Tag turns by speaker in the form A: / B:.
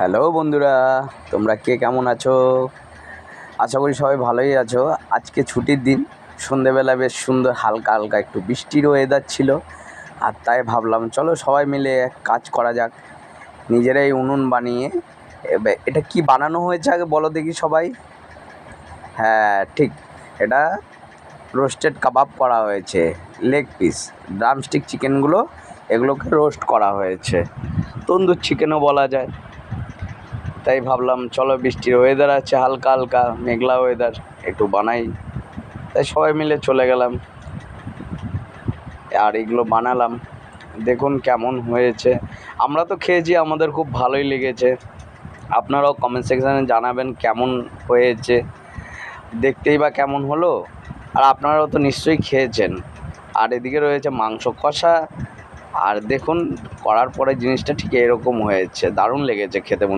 A: Hello বন্ধুরা, তোমরা কে কেমন আছো? আশা করি সবাই ভালোই আছো। আজকে ছুটির দিন, সন্ধেবেলা বেশ সুন্দর হালকা হালকা একটু বৃষ্টির ওয়েদার ছিল, আর তাই ভাবলাম চলো সবাই মিলে কাজ করা যাক, নিজেরাই উনুন বানিয়ে এটা কি বানানো হয়েছে আগে বলো দেখি সবাই? হ্যাঁ ঠিক, এটা রোস্টেড কাবাব করা হয়েছে লেগ পিস ড্রামস্টিক চিকেনগুলো এগুলোকে রোস্ট করা হয়েছে, তন্দুর চিকেনও বলা যায়। তাই ভাবলাম, চলো বৃষ্টির ওয়েদার আছে, হালকা হালকা, মেঘলা ওয়েদার একটু বানাই। তাই সবাই মিলে চলে গেলাম। আর এগুলো বানালাম। দেখুন কেমন হয়েছে। আমরা তো খেয়েছি, আমাদের খুব ভালোই লেগেছে। আপনারাও কমেন্ট সেকশানে জানাবেন কেমন হয়েছে। দেখতেই বা কেমন হলো। আর আপনারাও তো নিশ্চয়ই খেয়েছেন। আর এদিকে রয়েছে মাংস কষা। আর দেখুন, করার পরে জিনিসটা ঠিক এরকম হয়েছে। দারুণ লেগেছে খেতে মনে